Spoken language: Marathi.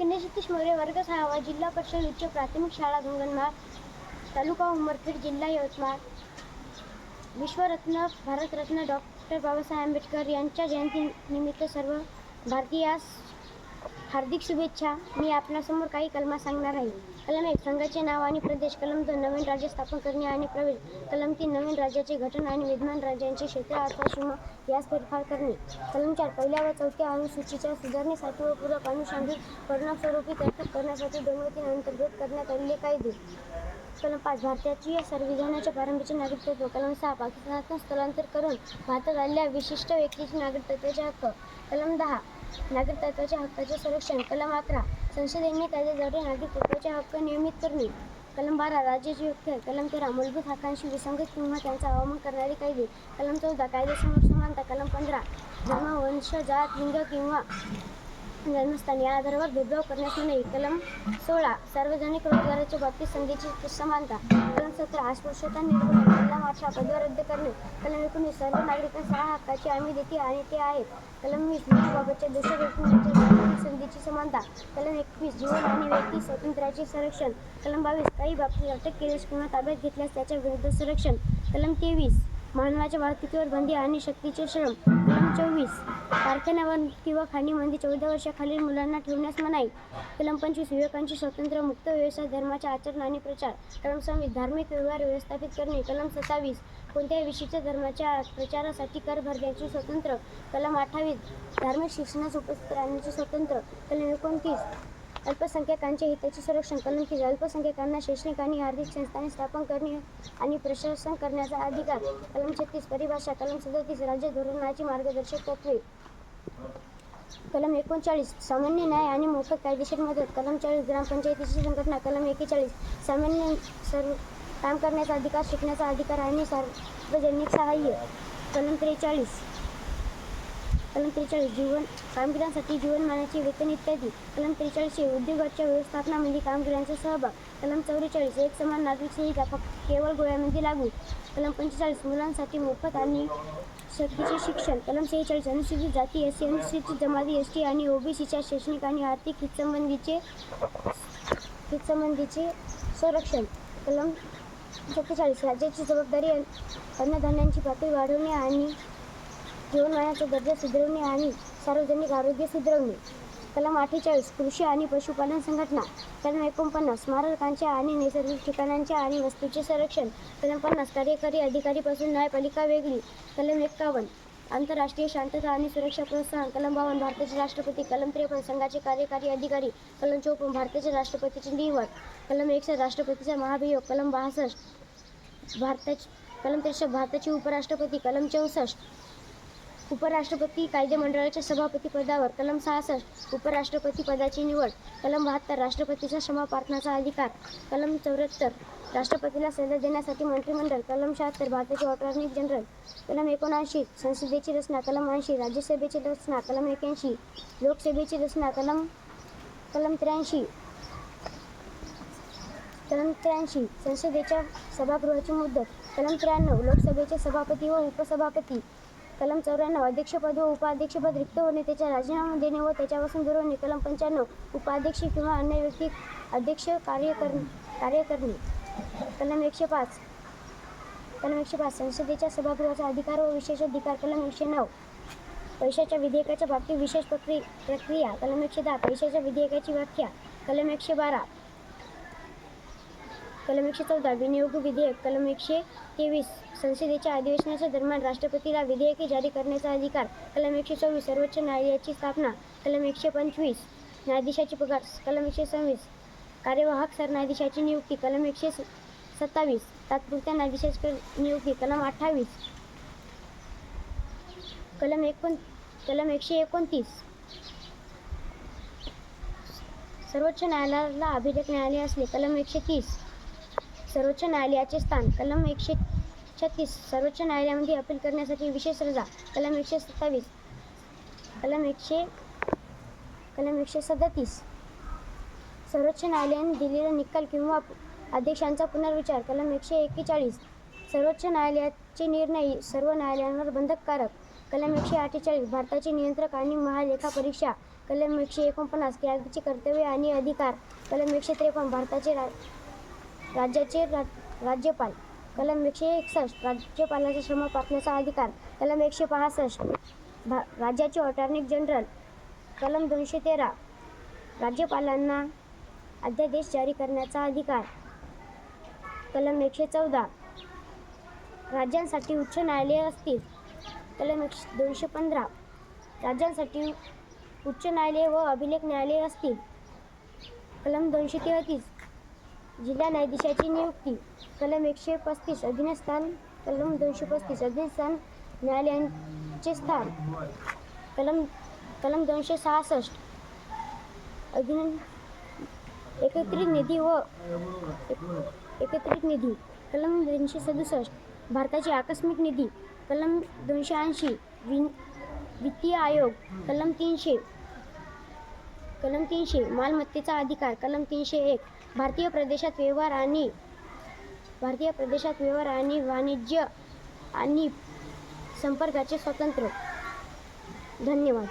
गणेश सतीश मोरे वर्ग सहावा जिल्हा परिषद उच्च प्राथमिक शाळा गंगनमाळ तालुका उमरखेड जिल्हा यवतमाळ. विश्वरत्न भारतरत्न डॉक्टर बाबासाहेब आंबेडकर यांच्या जयंतीनिमित्त सर्व भारतीयास हार्दिक शुभेच्छा. मी आपणासमोर काही कलमा सांगणार आहे. कलम एक संघाचे नाव आणि प्रदेश. कलम दोन नवीन राज्य स्थापन करणे आणि प्रवेश. कलम तीन नवीन राज्याचे घटन आणि विद्यमान राज्यांचे क्षेत्र अथवा सीमा यास फेरफार करणे. कलम चार पहिल्या व चौथ्या अनुसूचीच्या सुधारणेसाठी व पूरक अनुषंगिक परिणामस्वरूपी तरतूद करण्यासाठी दोन व तीन अंतर्गत करण्यात आलेले कायदे. कलम पाच भारताची संविधानाच्या प्रारंभीचे नागरिकत्व. कलम सहा पाकिस्तानातून स्थलांतर करून भारतात आलेल्या विशिष्ट व्यक्तीचे नागरिकत्वाचे हक्क. कलम दहा नागरिकत्वाच्या हक्काचे संरक्षण. कलम अकरा. संसदेने कायद्याद्वारे नागरिकत्वाचे हक्क नियमित करणे. कलम बारा. राज्याची व्याख्या कलम तेरा. मूलभूत हक्कांशी विसंगत किंवा त्यांचा अवमान करणारे कायदे कलम चौदा. कायदेसमोर समानता. कलम पंधरा. जन्म वंश जात लिंग किंवा जन्मस्थान या आधारावर भेदभाव करण्यास नाही कलम सोळा सार्वजनिक रोजगाराच्या बाबतीत संधीची समानता कलम सतरा अस्पृश्यता निर्मूलन कलम अठरा पदव्या रद्द करणे कलम एकोणीस सर्व नागरिकांना सहा हक्काची हमी देते आणि ते आहेत. कलम वीस बाबतच्या दोषी व्यक्तींच्या संधीची समानता कलम एकवीस जीवन आणि व्यक्ती स्वातंत्र्याचे संरक्षण कलम बावीस काही बाबतीत अटक केल्यास किंवा ताब्यात घेतल्यास त्याच्या विरुद्ध संरक्षण कलम तेवीस मानवाच्या वाहतुकीवर बंदी आणि शक्तीचे श्रम. कलम चोवीस कारखान्यावर किंवा खाणीमध्ये चौदा वर्षाखालील मुलांना ठेवण्यास मनाई. कलम पंचवीस विवेकांचे स्वतंत्र मुक्त व्यवसाय धर्माचे आचरण आणि प्रचार. कलम सव्वीस धार्मिक व्यवहार व्यवस्थापित करणे. कलम सत्तावीस कोणत्याही विशिष्ट धर्माच्या प्रचारासाठी कर भरण्याचे स्वतंत्र. कलम अठ्ठावीस धार्मिक शिक्षणास उपस्थित राहण्याचे स्वतंत्र. कलम एकोणतीस अल्पसंख्याकांच्या हिताचे संरक्षण कलम तीस अल्पसंख्याकांना शैक्षणिक आणि आर्थिक संस्थाने स्थापन करणे आणि प्रशासन करण्याचा अधिकार कलम छत्तीस परिभाषा कलम सदतीस राज्य धोरणाची मार्गदर्शक तत्वे. कलम एकोणचाळीस सामान्य न्याय आणि मोफत कायदेशीर मदत. कलम चाळीस ग्रामपंचायतीची संघटना. कलम एकेचाळीस सामान्य सर्व काम करण्याचा अधिकार शिकण्याचा अधिकार आणि सार्वजनिक सहाय्य. कलम त्रेचाळीस कलम त्रेचाळीस जीवन कामगिरांसाठी जीवनमानाचे वेतन इत्यादी. कलम त्रेचाळीसशे उद्योगाच्या व्यवस्थापनामध्ये कामगिरांचा सहभाग. कलम चौवेचाळीस एक समान नागरिक संहिता फक्त केवळ गोळ्यामध्ये लागू. कलम पंचेचाळीस मुलांसाठी मोफत आणि सक्तीचे शिक्षण. कलम सेहेचाळीस अनुसूचित जाती एस सी अनुसूचित जमाती एस टी आणि ओबीसीच्या शैक्षणिक आणि आर्थिक हितसंबंधीचे हितसंबंधीचे संरक्षण. कलम सत्तेचाळीस राज्याची जबाबदारी अन्नधान्यांची पातळी वाढवणे आणि जीवनमानाचा दर्जा सुधारवणे आणि सार्वजनिक आरोग्य सुधारवणे कलम अठ्ठेचाळीस कृषी आणि पशुपालन संघटना कलम एकोणपन्नास स्मारकांच्या आणि नैसर्गिक ठिकाणांच्या आणि वस्तूंचे संरक्षण कलम पन्नास कार्यकारी अधिकारीपासून न्यायपालिका वेगळी कलम एक्कावन्न आंतरराष्ट्रीय शांतता आणि सुरक्षा प्रोत्साहन कलम बावन्न भारताचे राष्ट्रपती कलम त्रेपन्न संघाचे कार्यकारी अधिकारी कलम चौपन्न भारताच्या राष्ट्रपतीची निवड कलम एकसष्ट राष्ट्रपतीचा महाभियोग कलम बासष्ट भारताची कलम त्रेसष्ट भारताचे उपराष्ट्रपती कलम चौसष्ट उपराष्ट्रपती कायदेमंडळाच्या सभापती पदावर कलम सहासष्ट उपराष्ट्रपती पदाची निवड कलम बहात्तर राष्ट्रपतीचा क्षमा प्रार्थनाचा अधिकार कलम चौऱ्याहत्तर राष्ट्रपतीला सल्ला देण्यासाठी मंत्रिमंडळ कलम शहात्तर भारताचे अटॉर्नी जनरल कलम एकोणऐंशी संसदेची रचना कलम ऐंशी राज्यसभेची रचना कलम एक्याऐंशी लोकसभेची रचना कलम कलम त्र्याऐंशी कलम त्र्याऐंशी संसदेच्या सभागृहाची मुदत कलम त्र्याण्णव लोकसभेचे सभापती व उपसभापती कलम चौऱ्याण्णव अध्यक्षपद व उपाध्यक्षपद रिक्त होणे त्याचा राजीनामा देणे व त्याच्यापासून दूर होणे. कलम पंच्याण्णव उपाध्यक्ष किंवा अन्य व्यक्ती अध्यक्ष कार्य कर कार्य करणे कलम एकशे पाच कलम एकशे पाच संसदेच्या सभागृहाचा अधिकार व विशेष अधिकार कलम एकशे नऊ पैशाच्या विधेयकाच्या बाबतीत विशेष प्रक्रिया प्रक्रिया. कलम एकशे दहा पैशाच्या विधेयकाची व्याख्या. कलम एकशे बारा कलम एकशे चौदा विनियोग विधेयक कलम एकशे तेवीस संसदेच्या अधिवेशनाच्या दरम्यान राष्ट्रपतीला विधेयके जारी करण्याचा अधिकार कलम एकशे चोवीस सर्वोच्च न्यायालयाची स्थापना कलम एकशे पंचवीस न्यायाधीशाची पगार कलम एकशे सव्वीस कार्यवाहक सरन्यायाधीशाची नियुक्ती कलम एकशे स- सत्तावीस तात्पुरत्या न्यायाधीशाची नियुक्ती कलम अठ्ठावीस कलम एकोण कलम एकशे एकोणतीस सर्वोच्च न्यायालयाला अभिलेख न्यायालय असले कलम एकशे तीस सर्वोच्च न्यायालयाचे स्थान. कलम एकशे छत्तीस. सर्वोच्च न्यायालयामध्ये अपील करण्यासाठी विशेष रजा. कलम एकशे सत्तावीस. कलम एकशे कलम एकशे सदतीस. सर्वोच्च न्यायालयाने दिलेला निकाल किंवा आदेशांचा पुनर्विचार. कलम एकशे एक्केचाळीस. सर्वोच्च न्यायालयाचे निर्णय सर्व न्यायालयांवर बंधककारक. कलम एकशे अठ्ठेचाळीस. भारताचे नियंत्रक आणि महालेखा परीक्षा. कलम एकशे एकोणपन्नास. कॅगचे कर्तव्य आणि अधिकार. कलम एकशे त्रेपन्न. भारताचे रा राज्याचे रा राज्यपाल. कलम एकशे एकसष्ट राज्यपालाचा क्षमा पाठण्याचा अधिकार. कलम एकशे पासष्ट भा राज्याचे अटॉर्नी जनरल. कलम दोनशे तेरा राज्यपालांना अध्यादेश जारी करण्याचा अधिकार. कलम एकशे चौदा राज्यांसाठी उच्च न्यायालये असतील. कलम एकशे दोनशे पंधरा राज्यांसाठी उच्च न्यायालय व अभिलेख न्यायालये असतील. कलम दोनशे तेहतीस जिल्हा न्यायाधीशाची नियुक्ती. कलम एकशे पस्तीस अधीनस्थान कलम दोनशे पस्तीस अधीनस्थान न्यायालयांचे स्थान. कलम कलम दोनशे सहासष्ट अधीन एकत्रित निधी व एकत्रित निधी. कलम दोनशे सदुसष्ट भारताची आकस्मिक निधी. कलम दोनशे ऐंशी विन वित्तीय आयोग. कलम तीनशे कलम तीनशे मालमत्तेचा अधिकार कलम तीनशे एक. भारतीय प्रदेशात व्यवहार आणि भारतीय प्रदेशात व्यवहार आणि वाणिज्य आणि संपर्काचे स्वातंत्र्य. धन्यवाद.